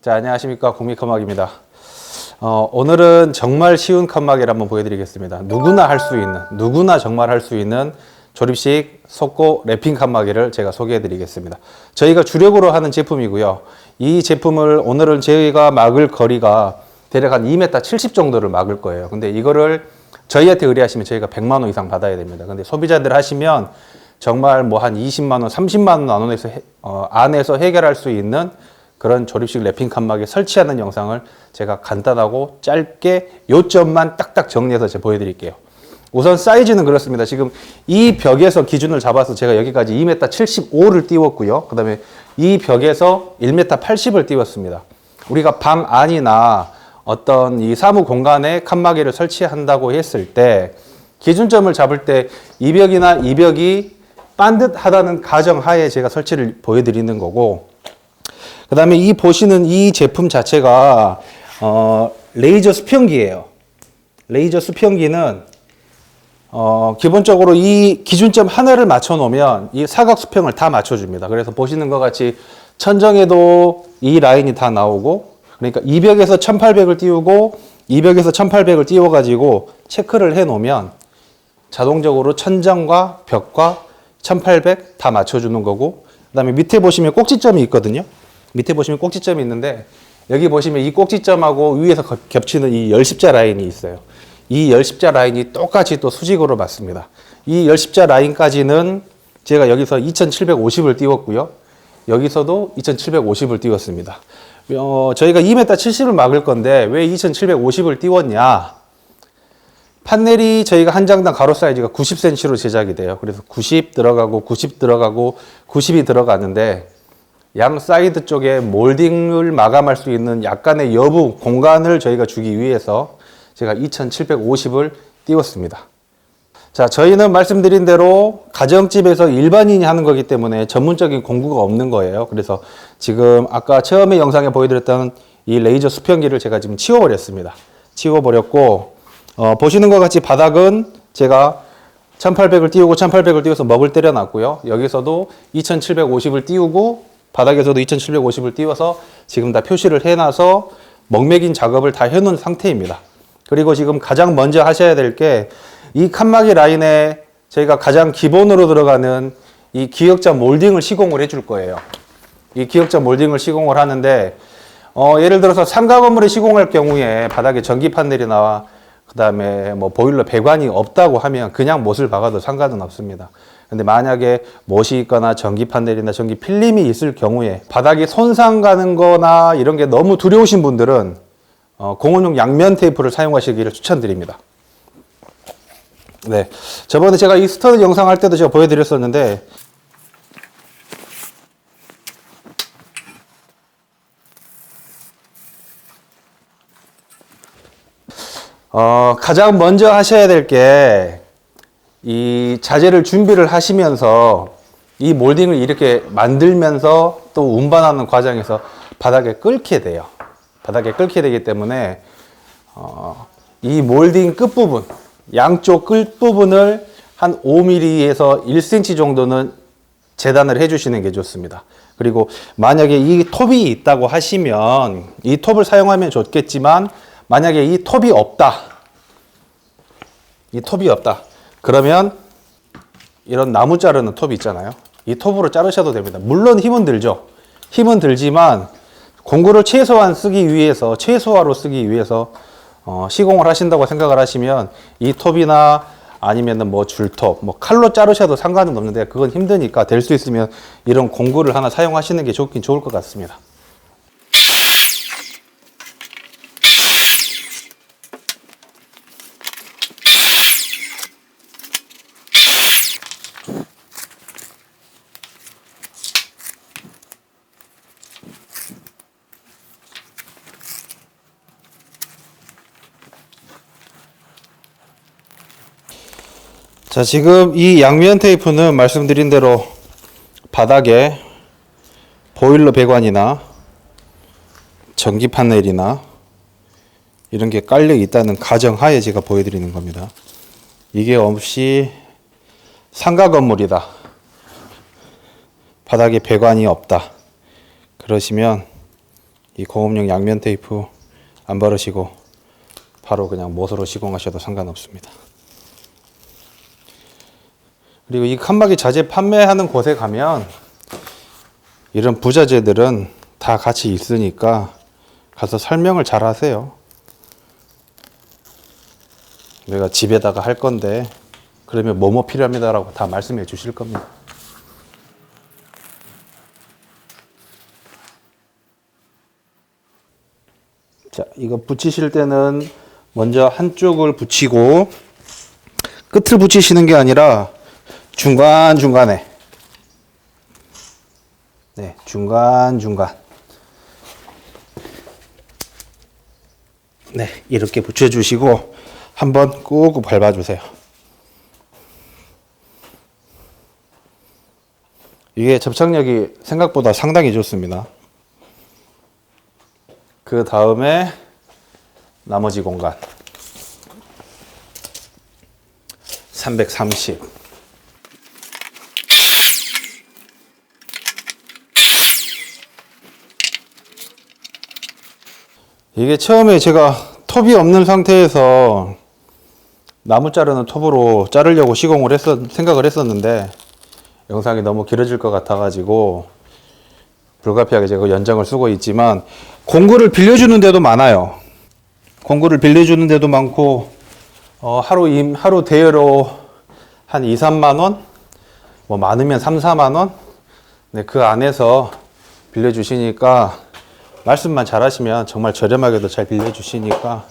자, 안녕하십니까. 국미커막입니다. 어, 오늘은 정말 쉬운 칸막이를 한번 보여드리겠습니다. 누구나 할 수 있는, 누구나 정말 할 수 있는 조립식 속고 랩핑 칸막이를 제가 소개해드리겠습니다. 저희가 주력으로 하는 제품이고요. 이 제품을 오늘은 저희가 막을 거리가 대략 한 2m 70 정도를 막을 거예요. 근데 이거를 저희한테 의뢰하시면 저희가 100만 원 이상 받아야 됩니다. 근데 소비자들 하시면 정말 뭐 한 20만 원, 30만 원 안에서, 해- 어, 안에서 해결할 수 있는 그런 조립식 랩핑 칸막이 설치하는 영상을 제가 간단하고 짧게 요점만 딱딱 정리해서 제가 보여드릴게요. 우선 사이즈는 그렇습니다. 지금 이 벽에서 기준을 잡아서 제가 여기까지 2m 75를 띄웠고요. 그 다음에 이 벽에서 1m 80을 띄웠습니다. 우리가 방 안이나 어떤 이 사무 공간에 칸막이를 설치한다고 했을 때 기준점을 잡을 때 이 벽이나 이 벽이 반듯하다는 가정하에 제가 설치를 보여드리는 거고 그 다음에 이 보시는 이 제품 자체가 어, 레이저 수평기예요. 레이저 수평기는 어, 기본적으로 이 기준점 하나를 맞춰 놓으면 이 사각 수평을 다 맞춰 줍니다. 그래서 보시는 것 같이 천정에도 이 라인이 다 나오고 그러니까 2벽에서 1800을 띄우고 2벽에서 1800을 띄워 가지고 체크를 해 놓으면 자동적으로 천정과 벽과 1800 다 맞춰 주는 거고 그 다음에 밑에 보시면 꼭지점이 있거든요. 밑에 보시면 꼭지점이 있는데 여기 보시면 이 꼭지점하고 위에서 겹- 겹치는 이 열십자 라인이 있어요. 이 열십자 라인이 똑같이 또 수직으로 맞습니다. 이 열십자 라인까지는 제가 여기서 2750을 띄웠고요. 여기서도 2750을 띄웠습니다. 어, 저희가 2m 70을 막을 건데 왜 2750을 띄웠냐? 판넬이 저희가 한 장당 가로 사이즈가 90cm로 제작이 돼요. 그래서 90 들어가고 90 들어가고 90이 들어가는데 양 사이드 쪽에 몰딩을 마감할 수 있는 약간의 여부 공간을 저희가 주기 위해서 제가 2750을 띄웠습니다. 자, 저희는 말씀드린 대로 가정집에서 일반인이 하는 거기 때문에 전문적인 공구가 없는 거예요. 그래서 지금 아까 처음에 영상에 보여드렸던 이 레이저 수평기를 제가 지금 치워버렸습니다. 치워버렸고, 어, 보시는 것 같이 바닥은 제가 1800을 띄우고 1800을 띄워서 먹을 때려놨고요. 여기서도 2750을 띄우고 바닥에서도 2750을 띄워서 지금 다 표시를 해놔서 먹매긴 작업을 다 해놓은 상태입니다. 그리고 지금 가장 먼저 하셔야 될 게 이 칸막이 라인에 저희가 가장 기본으로 들어가는 이 기역자 몰딩을 시공을 해줄 거예요. 이 기역자 몰딩을 시공을 하는데 어, 예를 들어서 상가 건물에 시공할 경우에 바닥에 전기 판넬이나 그다음에 뭐 보일러 배관이 없다고 하면 그냥 못을 박아도 상관은 없습니다. 근데 만약에 못이 있거나 전기 판넬이나 전기 필름이 있을 경우에 바닥에 손상 가는 거나 이런 게 너무 두려우신 분들은 어, 공원용 양면 테이프를 사용하시기를 추천드립니다. 네. 저번에 제가 이 스터드 영상 할 때도 제가 보여드렸었는데, 어, 가장 먼저 하셔야 될 게, 이 자재를 준비를 하시면서, 이 몰딩을 이렇게 만들면서 또 운반하는 과정에서 바닥에 끓게 돼요. 바닥에 끓게 되기 때문에, 어, 이 몰딩 끝부분, 양쪽 끝부분을 한 5mm에서 1cm 정도는 재단을 해주시는 게 좋습니다. 그리고 만약에 이 톱이 있다고 하시면 이 톱을 사용하면 좋겠지만 만약에 이 톱이 없다. 이 톱이 없다. 그러면 이런 나무 자르는 톱이 있잖아요. 이 톱으로 자르셔도 됩니다. 물론 힘은 들죠. 힘은 들지만 공구를 최소한 쓰기 위해서 최소화로 쓰기 위해서 어, 시공을 하신다고 생각을 하시면 이 톱이나 아니면은 뭐 줄톱, 뭐 칼로 자르셔도 상관은 없는데 그건 힘드니까 될 수 있으면 이런 공구를 하나 사용하시는 게 좋긴 좋을 것 같습니다. 자, 지금 이 양면 테이프는 말씀드린 대로 바닥에 보일러 배관이나 전기 파넬이나 이런 게 깔려 있다는 가정하에 제가 보여드리는 겁니다. 이게 없이 상가 건물이다. 바닥에 배관이 없다. 그러시면 이 공업용 양면 테이프 안 바르시고 바로 그냥 못으로 시공하셔도 상관없습니다. 그리고 이 칸막이 자재 판매하는 곳에 가면 이런 부자재들은 다 같이 있으니까 가서 설명을 잘 하세요. 내가 집에다가 할 건데 그러면 뭐뭐 필요합니다라고 다 말씀해 주실 겁니다. 자, 이거 붙이실 때는 먼저 한쪽을 붙이고 끝을 붙이시는 게 아니라 중간 중간에 네, 중간 중간 네, 이렇게 붙여 주시고 한번 꾹꾹 밟아 주세요. 이게 접착력이 생각보다 상당히 좋습니다. 그 다음에 나머지 공간 330 이게 처음에 제가 톱이 없는 상태에서 나무 자르는 톱으로 자르려고 시공을 했었, 생각을 했었는데 영상이 너무 길어질 것 같아가지고 불가피하게 제가 연장을 쓰고 있지만 공구를 빌려주는 데도 많아요. 공구를 빌려주는 데도 많고 어, 하루 임 하루 대여로 한 2, 3만 원, 뭐 많으면 3, 4만 원. 네, 그 안에서 빌려 주시니까 말씀만 잘하시면 정말 저렴하게도 잘 빌려 주시니까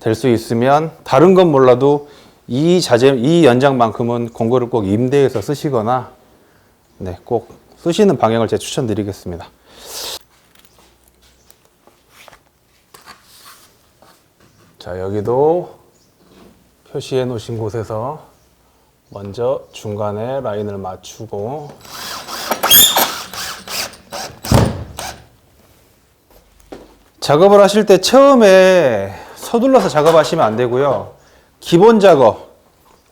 될 수 있으면 다른 건 몰라도 이 자재 이 연장만큼은 공구를 꼭 임대해서 쓰시거나 네, 꼭 쓰시는 방향을 제가 추천드리겠습니다. 자, 여기도 표시해 놓으신 곳에서 먼저 중간에 라인을 맞추고 작업을 하실 때 처음에 서둘러서 작업하시면 안 되고요. 기본 작업,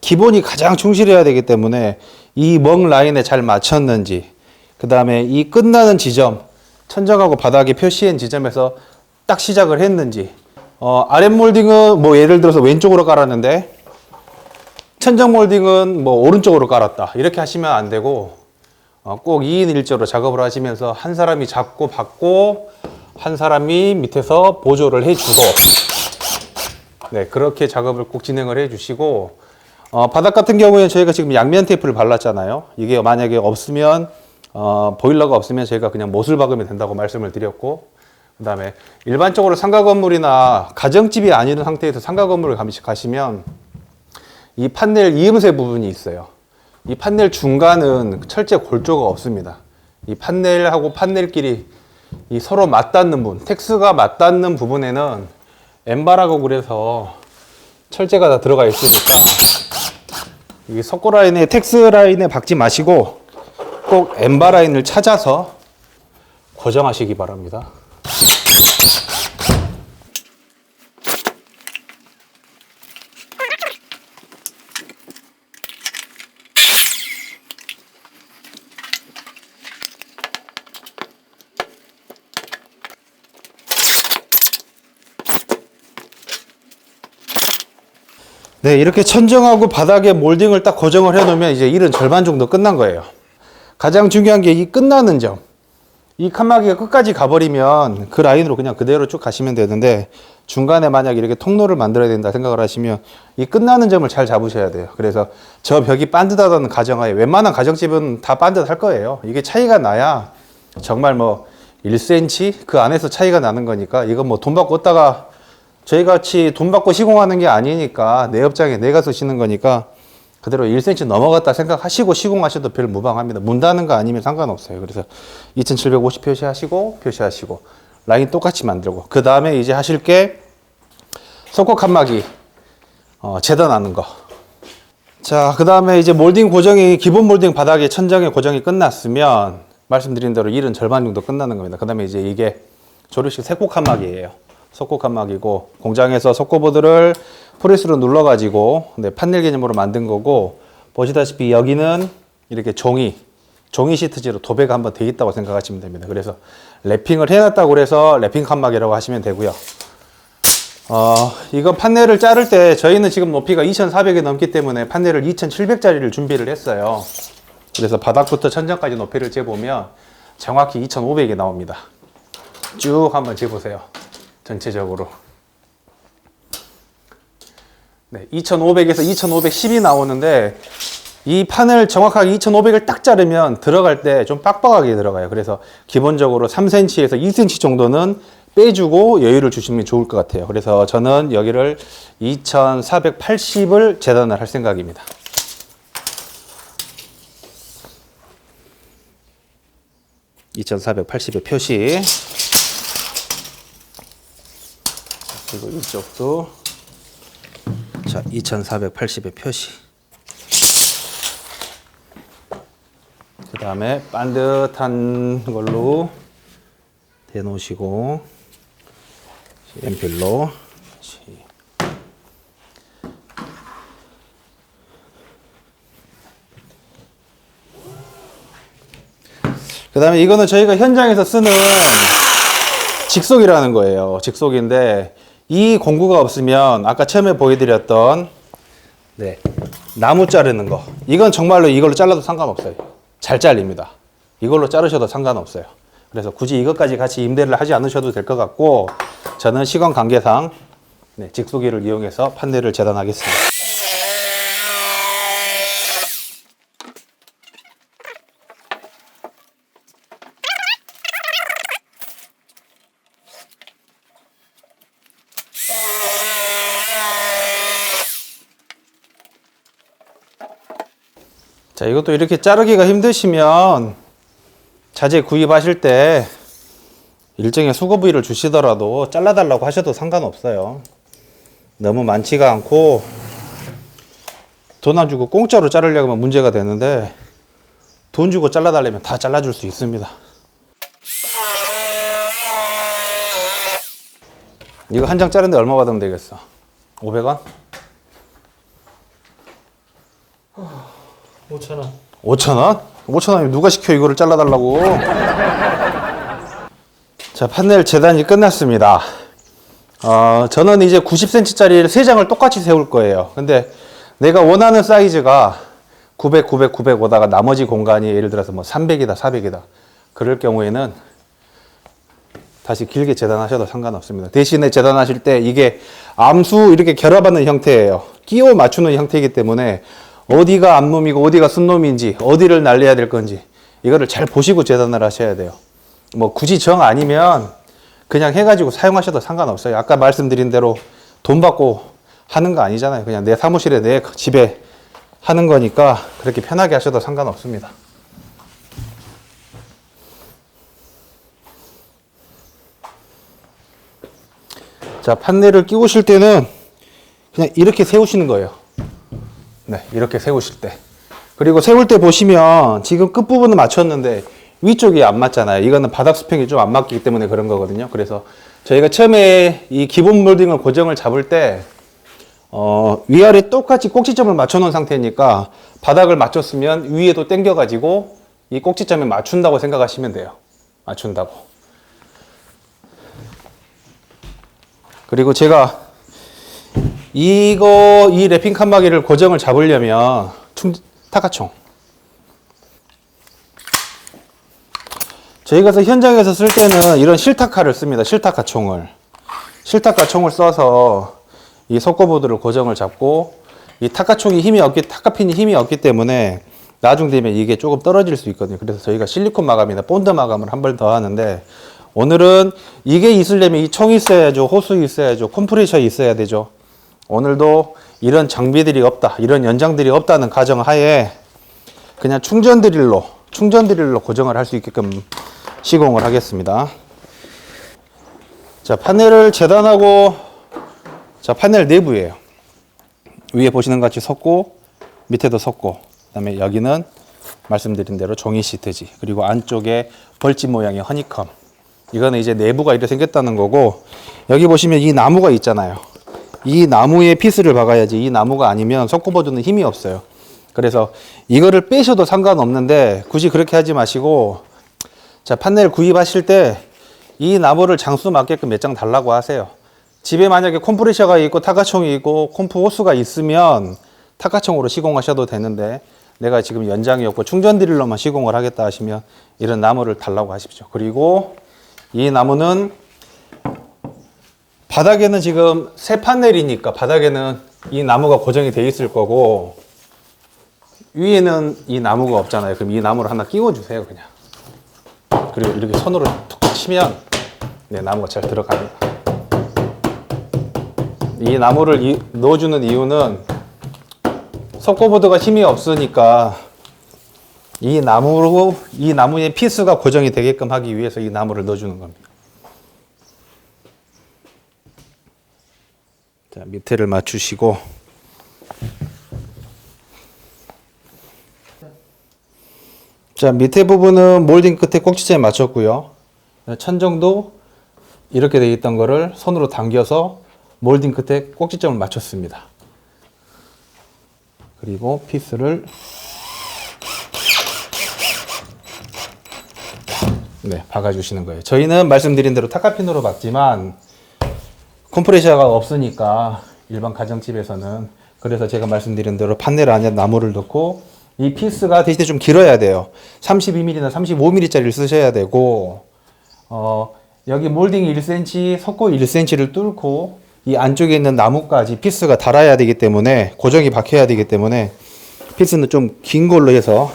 기본이 가장 충실해야 되기 때문에 이 멍 라인에 잘 맞췄는지, 그 다음에 이 끝나는 지점, 천정하고 바닥에 표시한 지점에서 딱 시작을 했는지, 어, 아랫 몰딩은 뭐 예를 들어서 왼쪽으로 깔았는데, 천정 몰딩은 뭐 오른쪽으로 깔았다. 이렇게 하시면 안 되고, 어, 꼭 2인 1조로 작업을 하시면서 한 사람이 잡고 받고, 한 사람이 밑에서 보조를 해주고, 네, 그렇게 작업을 꼭 진행을 해 주시고, 어, 바닥 같은 경우에는 저희가 지금 양면 테이프를 발랐잖아요. 이게 만약에 없으면, 어, 보일러가 없으면 저희가 그냥 못을 박으면 된다고 말씀을 드렸고, 그 다음에 일반적으로 상가 건물이나 가정집이 아닌 상태에서 상가 건물을 가시- 가시면 이 판넬 이음새 부분이 있어요. 이 판넬 중간은 철제 골조가 없습니다. 이 판넬하고 판넬끼리 이 서로 맞닿는 부분, 텍스가 맞닿는 부분에는 엠바라고 그래서 철제가 다 들어가 있으니까 이 석고 라인에 텍스 라인에 박지 마시고 꼭 엠바 라인을 찾아서 고정하시기 바랍니다. 네, 이렇게 천정하고 바닥에 몰딩을 딱 고정을 해 놓으면 이제 일은 절반 정도 끝난 거예요. 가장 중요한 게 이 끝나는 점. 이 칸막이가 끝까지 가버리면 그 라인으로 그냥 그대로 쭉 가시면 되는데 중간에 만약 이렇게 통로를 만들어야 된다 생각을 하시면 이 끝나는 점을 잘 잡으셔야 돼요. 그래서 저 벽이 반듯하다는 가정하에 웬만한 가정집은 다 반듯할 거예요. 이게 차이가 나야 정말 뭐 1cm 그 안에서 차이가 나는 거니까 이건 뭐 돈 받고 얻다가 저희 같이 돈 받고 시공하는 게 아니니까 내 업장에 내가 쓰시는 거니까 그대로 1cm 넘어갔다 생각하시고 시공하셔도 별 무방합니다. 문 닫는 거 아니면 상관없어요. 그래서 2750 표시하시고 표시하시고 라인 똑같이 만들고 그 다음에 이제 하실 게 속고 칸막이 어, 재단하는 거. 자, 그 다음에 이제 몰딩 고정이 기본 몰딩 바닥에 천장에 고정이 끝났으면 말씀드린 대로 일은 절반 정도 끝나는 겁니다. 그 다음에 이제 이게 조립식 색고 칸막이에요. 속고 칸막이고 공장에서 속고보드를 프레스로 눌러가지고 네, 판넬 개념으로 만든 거고 보시다시피 여기는 이렇게 종이 종이 시트지로 도배가 한번 돼 있다고 생각하시면 됩니다. 그래서 랩핑을 해놨다고 그래서 랩핑 칸막이라고 하시면 되고요. 어, 이거 판넬을 자를 때 저희는 지금 높이가 2,400이 넘기 때문에 판넬을 2,700짜리를 준비를 했어요. 그래서 바닥부터 천장까지 높이를 재보면 정확히 2,500이 나옵니다. 쭉 한번 재보세요. 전체적으로. 네, 2,500에서 2,510이 나오는데 이 판을 정확하게 2,500을 딱 자르면 들어갈 때 좀 빡빡하게 들어가요. 그래서 기본적으로 3cm에서 1cm 정도는 빼주고 여유를 주시면 좋을 것 같아요. 그래서 저는 여기를 2,480을 재단을 할 생각입니다. (2480의) 표시 그리고 이쪽도. 자 2480의 표시. 그 다음에 반듯한 걸로 대놓으시고 연필로. 그 다음에 이거는 저희가 현장에서 쓰는 직속이라는 거예요. 직속인데 이 공구가 없으면 아까 처음에 보여드렸던 네, 나무 자르는 거 이건 정말로 이걸로 잘라도 상관없어요. 잘 잘립니다. 이걸로 자르셔도 상관없어요. 그래서 굳이 이것까지 같이 임대를 하지 않으셔도 될 것 같고 저는 시간 관계상 네, 직소기를 이용해서 판넬을 재단하겠습니다. 자, 이것도 이렇게 자르기가 힘드시면 자재 구입하실 때 일정의 수거 부위를 주시더라도 잘라달라고 하셔도 상관없어요. 너무 많지가 않고 돈 안 주고 공짜로 자르려고 하면 문제가 되는데 돈 주고 잘라달라면 다 잘라줄 수 있습니다. 이거 한 장 자르는데 얼마 받으면 되겠어? 500원? 5천 원. 5,000원? 5,000원이면 누가 시켜 이거를 잘라달라고. 자, 판넬 재단이 끝났습니다. 어, 저는 이제 90cm짜리 3장을 똑같이 세울 거예요. 근데 내가 원하는 사이즈가 900, 900, 900 오다가 나머지 공간이 예를 들어서 뭐 300이다, 400이다. 그럴 경우에는 다시 길게 재단하셔도 상관없습니다. 대신에 재단하실 때 이게 암수 이렇게 결합하는 형태예요. 끼워 맞추는 형태이기 때문에 어디가 암놈이고 어디가 순놈인지 어디를 날려야 될 건지 이거를 잘 보시고 재단을 하셔야 돼요. 뭐 굳이 정 아니면 그냥 해가지고 사용하셔도 상관없어요. 아까 말씀드린 대로 돈 받고 하는 거 아니잖아요. 그냥 내 사무실에 내 집에 하는 거니까 그렇게 편하게 하셔도 상관없습니다. 자, 판넬을 끼우실 때는 그냥 이렇게 세우시는 거예요. 네, 이렇게 세우실 때. 그리고 세울 때 보시면 지금 끝부분은 맞췄는데 위쪽이 안 맞잖아요. 이거는 바닥 수평이 좀 안 맞기 때문에 그런 거거든요. 그래서 저희가 처음에 이 기본 몰딩을 고정을 잡을 때 어, 위아래 똑같이 꼭지점을 맞춰 놓은 상태니까 바닥을 맞췄으면 위에도 당겨 가지고 이 꼭지점에 맞춘다고 생각하시면 돼요. 맞춘다고. 그리고 제가 이거 이 랩핑 칸막이를 고정을 잡으려면 충 타카총 저희가 서 현장에서 쓸 때는 이런 실타카를 씁니다. 실타카 총을 실타카 총을 써서 이 속고보드를 고정을 잡고 이 타카총이 힘이 없기 타카핀이 힘이 없기 때문에 나중 되면 이게 조금 떨어질 수 있거든요. 그래서 저희가 실리콘 마감이나 본드 마감을 한 번 더 하는데 오늘은 이게 있으려면 이 총이 있어야죠. 호수 있어야죠. 컴프레셔 있어야 되죠. 오늘도 이런 장비들이 없다, 이런 연장들이 없다는 가정 하에 그냥 충전 드릴로, 충전 드릴로 고정을 할 수 있게끔 시공을 하겠습니다. 자, 판넬을 재단하고, 자, 판넬 내부예요. 위에 보시는 것 같이 섰고, 밑에도 섰고, 그 다음에 여기는 말씀드린 대로 종이 시트지. 그리고 안쪽에 벌집 모양의 허니컴. 이거는 이제 내부가 이렇게 생겼다는 거고, 여기 보시면 이 나무가 있잖아요. 이 나무에 피스를 박아야지 이 나무가 아니면 석고보드는 힘이 없어요. 그래서 이거를 빼셔도 상관없는데 굳이 그렇게 하지 마시고 자 판넬 구입하실 때 이 나무를 장수 맞게끔 몇 장 달라고 하세요. 집에 만약에 컴프레셔가 있고 타가총이 있고 컴프 호스가 있으면 타가총으로 시공하셔도 되는데 내가 지금 연장이 없고 충전 드릴러만 시공을 하겠다 하시면 이런 나무를 달라고 하십시오. 그리고 이 나무는 바닥에는 지금 새 파넬이니까 바닥에는 이 나무가 고정이 돼 있을 거고 위에는 이 나무가 없잖아요. 그럼 이 나무를 하나 끼워 주세요, 그냥. 그리고 이렇게 손으로 툭툭 치면 네, 나무가 잘 들어갑니다. 이 나무를 이- 넣어주는 이유는 석고보드가 힘이 없으니까 이 나무로 이 나무의 피스가 고정이 되게끔 하기 위해서 이 나무를 넣어주는 겁니다. 자 밑에를 맞추시고 자 밑에 부분은 몰딩 끝에 꼭지점에 맞췄고요. 천정도 이렇게 되어 있던 거를 손으로 당겨서 몰딩 끝에 꼭지점을 맞췄습니다. 그리고 피스를 네, 박아주시는 거예요. 저희는 말씀드린 대로 타카핀으로 박지만 컴프레셔가 없으니까 일반 가정집에서는 그래서 제가 말씀드린 대로 판넬 안에 나무를 넣고 이 피스가 대신에 좀 길어야 돼요. 32mm나 35mm짜리를 쓰셔야 되고 어, 여기 몰딩 1cm, 석고 1cm를 뚫고 이 안쪽에 있는 나무까지 피스가 달아야 되기 때문에 고정이 박혀야 되기 때문에 피스는 좀 긴 걸로 해서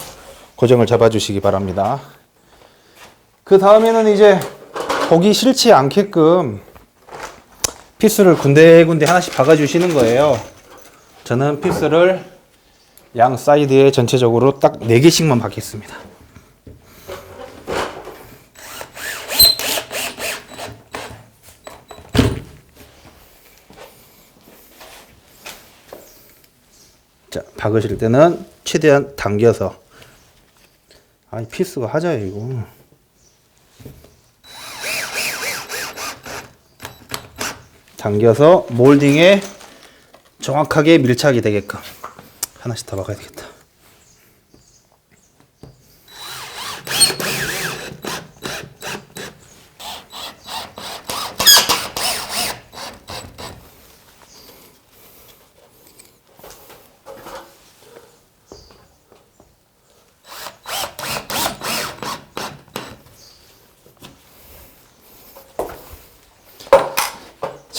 고정을 잡아주시기 바랍니다. 그 다음에는 이제 보기 싫지 않게끔 피스를 군데군데 하나씩 박아주시는 거예요. 저는 피스를 양 사이드에 전체적으로 딱 4개씩만 박겠습니다. 자, 박으실 때는 최대한 당겨서 아이 피스가 하자예요, 이거. 당겨서 몰딩에 정확하게 밀착이 되게끔 하나씩 더 박아야 되겠다.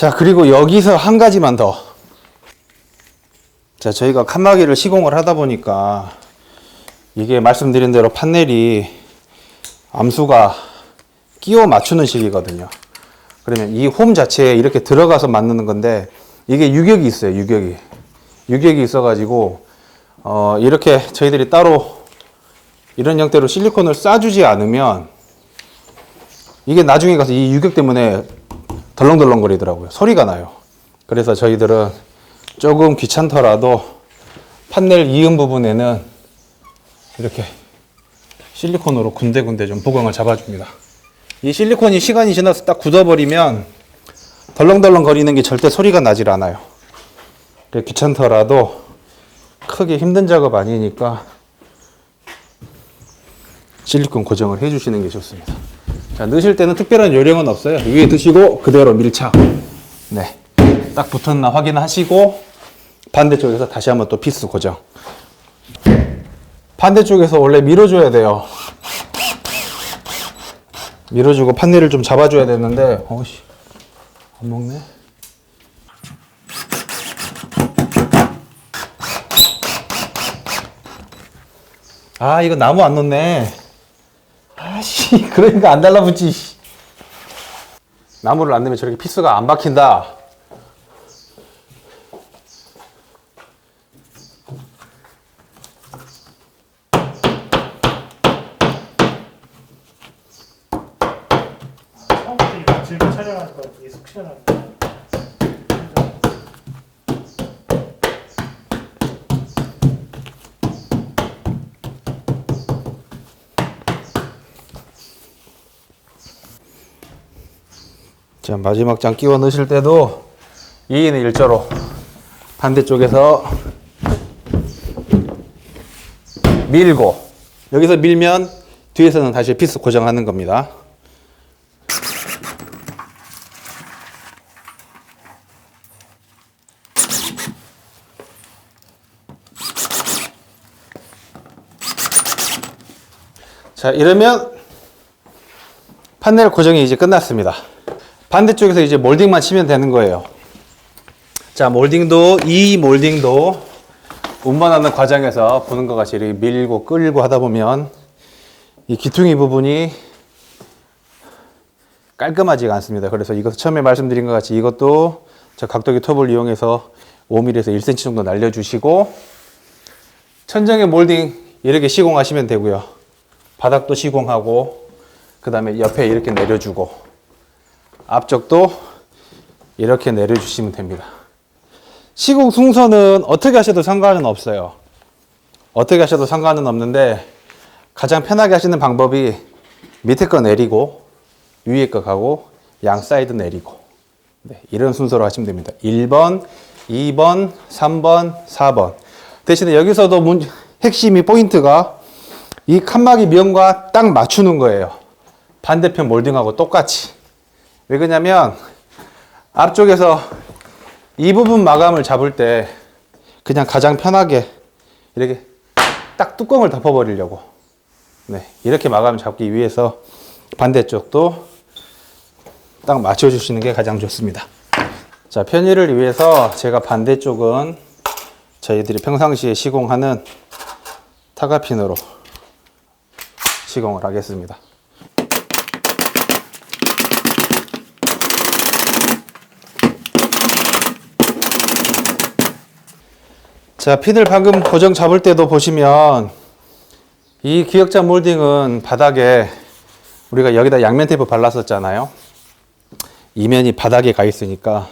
자, 그리고 여기서 한 가지만 더. 자, 저희가 칸막이를 시공을 하다 보니까 이게 말씀드린 대로 판넬이 암수가 끼워 맞추는 식이거든요. 그러면 이 홈 자체에 이렇게 들어가서 맞는 건데 이게 유격이 있어요, 유격이. 유격이 있어가지고 어, 이렇게 저희들이 따로 이런 형태로 실리콘을 싸주지 않으면 이게 나중에 가서 이 유격 때문에 덜렁덜렁 거리더라고요. 소리가 나요. 그래서 저희들은 조금 귀찮더라도 판넬 이음 부분에는 이렇게 실리콘으로 군데군데 좀 보강을 잡아줍니다. 이 실리콘이 시간이 지나서 딱 굳어버리면 덜렁덜렁 거리는 게 절대 소리가 나질 않아요. 귀찮더라도 크게 힘든 작업 아니니까 실리콘 고정을 해주시는 게 좋습니다. 자, 넣으실 때는 특별한 요령은 없어요. 위에 드시고 그대로 밀착. 네. 딱 붙었나 확인하시고 반대쪽에서 다시 한번 또 피스 고정. 반대쪽에서 원래 밀어줘야 돼요. 밀어주고 판넬을 좀 잡아줘야 되는데, 어우씨, 안 먹네. 아, 이거 나무 안 넣네. 아씨, 그러니까 안 달라붙지. 씨. 나무를 안 넣으면 저렇게 피스가 안 박힌다. 처음부터 이거 즐겨 촬영하니까 이게 속 시원하네. 자, 마지막 장 끼워 넣으실 때도 2인의 일자로 반대쪽에서 밀고 여기서 밀면 뒤에서는 다시 피스 고정하는 겁니다. 자, 이러면 판넬 고정이 이제 끝났습니다. 반대쪽에서 이제 몰딩만 치면 되는 거예요. 자, 몰딩도, 이 몰딩도 운반하는 과정에서 보는 것 같이 이렇게 밀고 끌고 하다 보면 이 기퉁이 부분이 깔끔하지가 않습니다. 그래서 이것 처음에 말씀드린 것 같이 이것도 저 각도기 톱을 이용해서 5mm에서 1cm 정도 날려주시고 천정에 몰딩 이렇게 시공하시면 되고요. 바닥도 시공하고 그 다음에 옆에 이렇게 내려주고 앞쪽도 이렇게 내려주시면 됩니다. 시공 순서는 어떻게 하셔도 상관은 없어요. 어떻게 하셔도 상관은 없는데 가장 편하게 하시는 방법이 밑에 거 내리고 위에 거 가고 양 사이드 내리고 네, 이런 순서로 하시면 됩니다. 1번, 2번, 3번, 4번. 대신에 여기서도 문, 핵심이 포인트가 이 칸막이 면과 딱 맞추는 거예요. 반대편 몰딩하고 똑같이. 왜 그러냐면 앞쪽에서 이 부분 마감을 잡을 때 그냥 가장 편하게 이렇게 딱 뚜껑을 덮어버리려고. 네, 이렇게 마감 잡기 위해서 반대쪽도 딱 맞춰주시는 게 가장 좋습니다. 자, 편의를 위해서 제가 반대쪽은 저희들이 평상시에 시공하는 타가핀으로 시공을 하겠습니다. 자, 핀을 방금 고정 잡을 때도 보시면 이 기역자 몰딩은 바닥에 우리가 여기다 양면 테이프 발랐었잖아요. 이 면이 바닥에 가 있으니까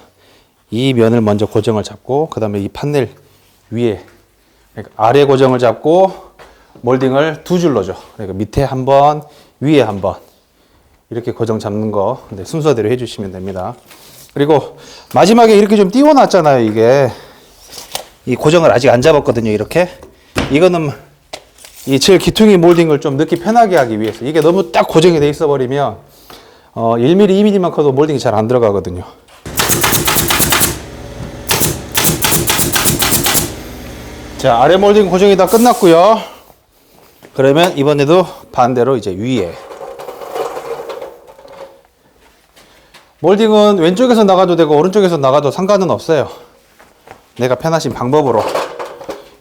이 면을 먼저 고정을 잡고 그 다음에 이 판넬 위에 그러니까 아래 고정을 잡고 몰딩을 두 줄로 줘. 그러니까 밑에 한 번, 위에 한 번. 이렇게 고정 잡는 거 네, 순서대로 해주시면 됩니다. 그리고 마지막에 이렇게 좀 띄워놨잖아요, 이게. 이 고정을 아직 안 잡았거든요, 이렇게. 이거는 이 제일 기퉁이 몰딩을 좀 넣기 편하게 하기 위해서. 이게 너무 딱 고정이 돼 있어 버리면 어, 1mm, 2mm만 커도 몰딩이 잘 안 들어가거든요. 자, 아래 몰딩 고정이 다 끝났고요. 그러면 이번에도 반대로 이제 위에. 몰딩은 왼쪽에서 나가도 되고 오른쪽에서 나가도 상관은 없어요. 내가 편하신 방법으로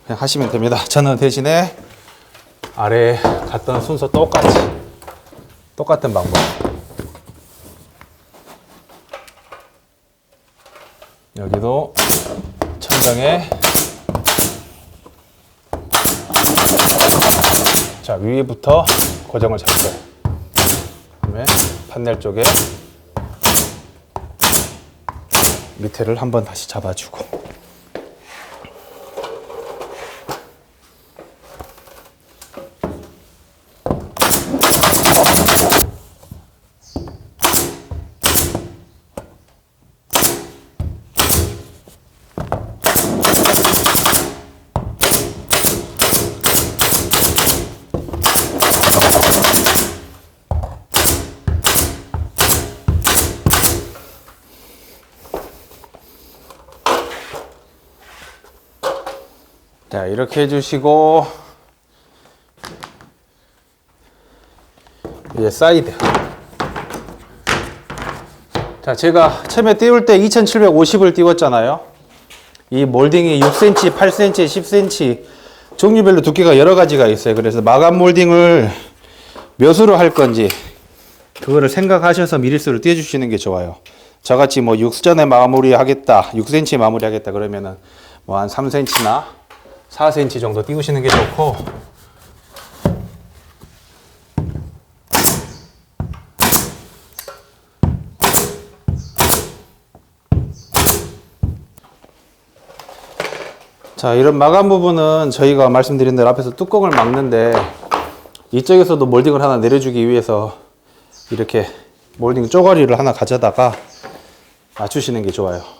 그냥 하시면 됩니다. 저는 대신에 아래 갔던 순서 똑같이 똑같은 방법. 여기도 천장에 자 위에부터 고정을 잡고요. 그다음에 판넬 쪽에 밑에를 한번 다시 잡아주고 자 이렇게 해주시고 이제 사이드. 자 제가 처음에 띄울 때 2750을 띄웠잖아요. 이 몰딩이 6cm, 8cm, 10cm 종류별로 두께가 여러 가지가 있어요. 그래서 마감 몰딩을 몇으로 할 건지 그거를 생각하셔서 미리수를 띄워주시는 게 좋아요. 저같이 뭐 6전에 마무리 하겠다 6cm 마무리 하겠다 그러면은 뭐 한 3cm나 4cm 정도 띄우시는 게 좋고. 자 이런 마감 부분은 저희가 말씀드린 대로 앞에서 뚜껑을 막는데 이쪽에서도 몰딩을 하나 내려주기 위해서 이렇게 몰딩 쪼가리를 하나 가져다가 맞추시는 게 좋아요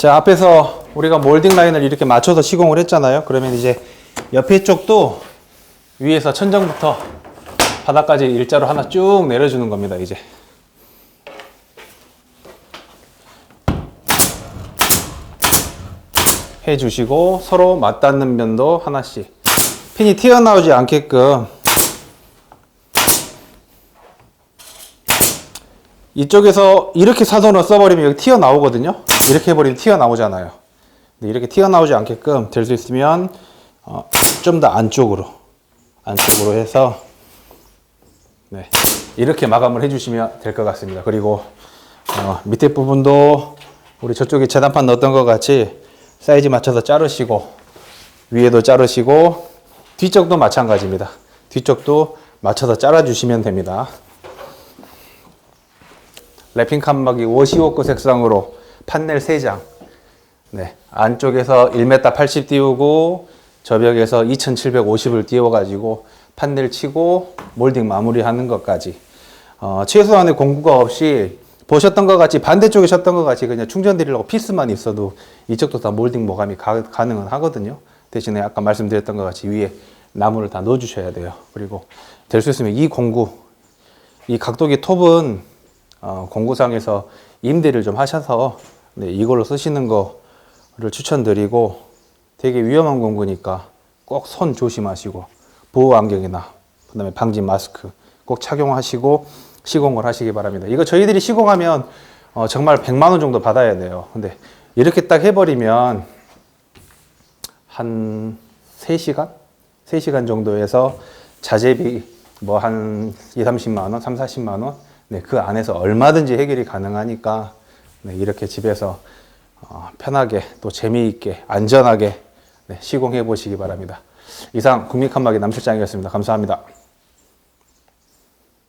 자, 앞에서 우리가 몰딩 라인을 이렇게 맞춰서 시공을 했잖아요. 그러면 이제 옆에 쪽도 위에서 천정부터 바닥까지 일자로 하나 쭉 내려주는 겁니다, 이제. 해주시고 서로 맞닿는 면도 하나씩 핀이 튀어나오지 않게끔 이쪽에서 이렇게 사선을 써버리면 여기 튀어나오거든요 이렇게 해버리면 튀어나오잖아요 근데 이렇게 튀어나오지 않게끔 될 수 있으면 어, 좀 더 안쪽으로 안쪽으로 해서 네, 이렇게 마감을 해주시면 될 것 같습니다 그리고 어, 밑에 부분도 우리 저쪽에 재단판 넣었던 것 같이 사이즈 맞춰서 자르시고 위에도 자르시고 뒤쪽도 마찬가지입니다. 뒤쪽도 맞춰서 잘라주시면 됩니다. 랩핑 칸막이 55구 색상으로 판넬 3장 네, 안쪽에서 1m 80 띄우고 저벽에서 2750을 띄워가지고 판넬 치고 몰딩 마무리하는 것까지 어, 최소한의 공구가 없이 보셨던 것 같이 반대쪽에 셨던 것 같이 그냥 충전 드리려고 피스만 있어도 이쪽도 다 몰딩 모감이 가, 가능은 하거든요. 대신에 아까 말씀드렸던 것 같이 위에 나무를 다 넣어 주셔야 돼요. 그리고 될 수 있으면 이 공구 이 각도기 톱은 어, 공구상에서 임대를 좀 하셔서 네, 이걸로 쓰시는 거를 추천드리고 되게 위험한 공구니까 꼭 손 조심하시고 보호 안경이나 그다음에 방진 마스크 꼭 착용하시고 시공을 하시기 바랍니다. 이거 저희들이 시공하면 어, 정말 100만 원 정도 받아야 돼요. 근데 이렇게 딱 해버리면 한 3시간? 3시간 정도에서 자재비 뭐 한 2, 30만 원, 3, 40만 원? 네, 그 안에서 얼마든지 해결이 가능하니까 네, 이렇게 집에서 어, 편하게 또 재미있게 안전하게 네, 시공해 보시기 바랍니다. 이상 국민칸막이 남실장이었습니다. 감사합니다.